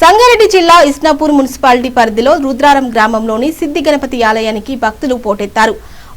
సంగారెడ్డి జిల్లా ఇస్నాపూర్ మున్సిపాలిటీ పరిధిలో రుద్రారం గ్రామంలోని సిద్ధి గణపతి ఆలయానికి భక్తులు పోటెత్తారు.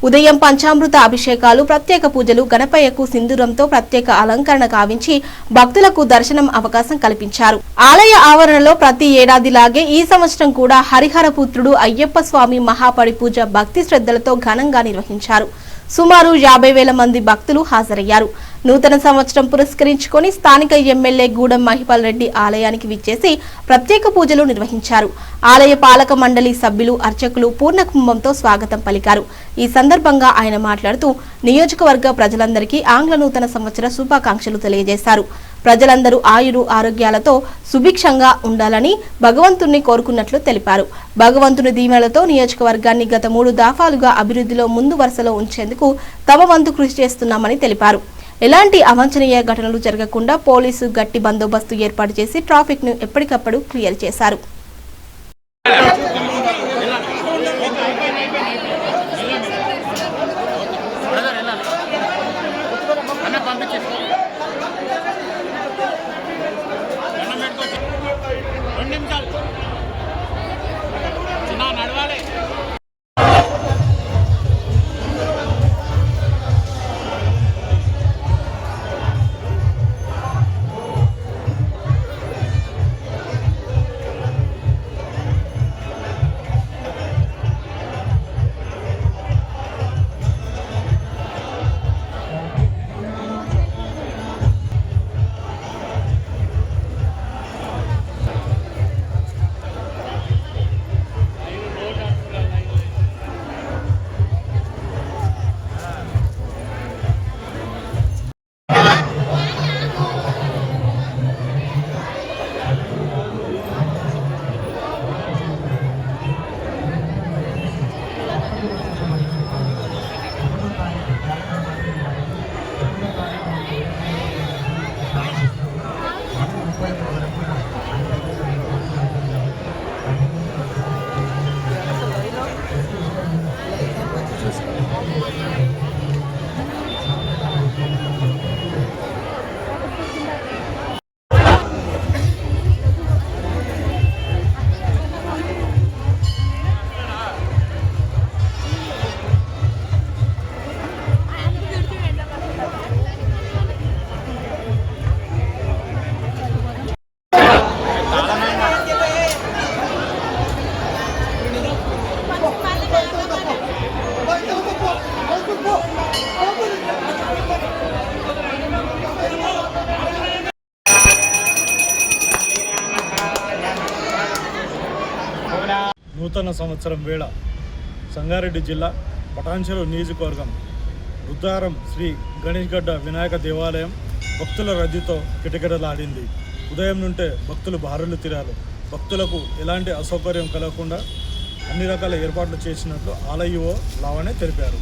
ఉదయం పంచామృత అభిషేకాలు ప్రత్యేక పూజలు గణపయ్యకు సింధూరంతో ప్రత్యేక అలంకరణ కావించి భక్తులకు దర్శనం అవకాశం కల్పించారు. ఆలయ ఆవరణలో ప్రతి ఏడాదిలాగే ఈ సంవత్సరం కూడా హరిహర పుత్రుడు అయ్యప్ప స్వామి మహాపడి పూజ భక్తి శ్రద్ధలతో ఘనంగా నిర్వహించారు. సుమారు యాభై వేల మంది భక్తులు హాజరయ్యారు. నూతన సంవత్సరం పురస్కరించుకొని స్థానిక ఎమ్మెల్యే గూడెం మహిపాల్ రెడ్డి ఆలయానికి విచ్చేసి ప్రత్యేక పూజలు నిర్వహించారు. ఆలయ పాలక మండలి సభ్యులు అర్చకులు పూర్ణ కుంభంతో స్వాగతం పలికారు. ఈ సందర్భంగా ఆయన మాట్లాడుతూ నియోజకవర్గ ప్రజలందరికీ ఆంగ్ల నూతన సంవత్సర శుభాకాంక్షలు తెలియజేశారు. ప్రజలందరూ ఆయురు ఆరోగ్యాలతో సుభిక్షంగా ఉండాలని భగవంతుణ్ణి కోరుకున్నట్లు తెలిపారు. భగవంతుని దీవెనలతో నియోజకవర్గాన్ని గత మూడు దాఫాలుగా అభివృద్ధిలో ముందు వరుసలో ఉంచేందుకు తమ వంతు కృషి చేస్తున్నామని తెలిపారు. ఎలాంటి అవాంఛనీయ ఘటనలు జరగకుండా పోలీసు గట్టి బందోబస్తు ఏర్పాటు చేసి ట్రాఫిక్ను ఎప్పటికప్పుడు క్లియర్ చేశారు. నూతన సంవత్సరం వేళ సంగారెడ్డి జిల్లా పటాన్చెరు నియోజకవర్గం రుద్రారం శ్రీ గణేష్ గడ్డ వినాయక దేవాలయం భక్తుల రద్దీతో కిటకిటలాడింది. ఉదయం నుంటే భక్తులు బారులు తిరారు. భక్తులకు ఎలాంటి అసౌకర్యం కలగకుండా అన్ని రకాల ఏర్పాట్లు చేసినట్లు ఆలయో లావనే తెలిపారు.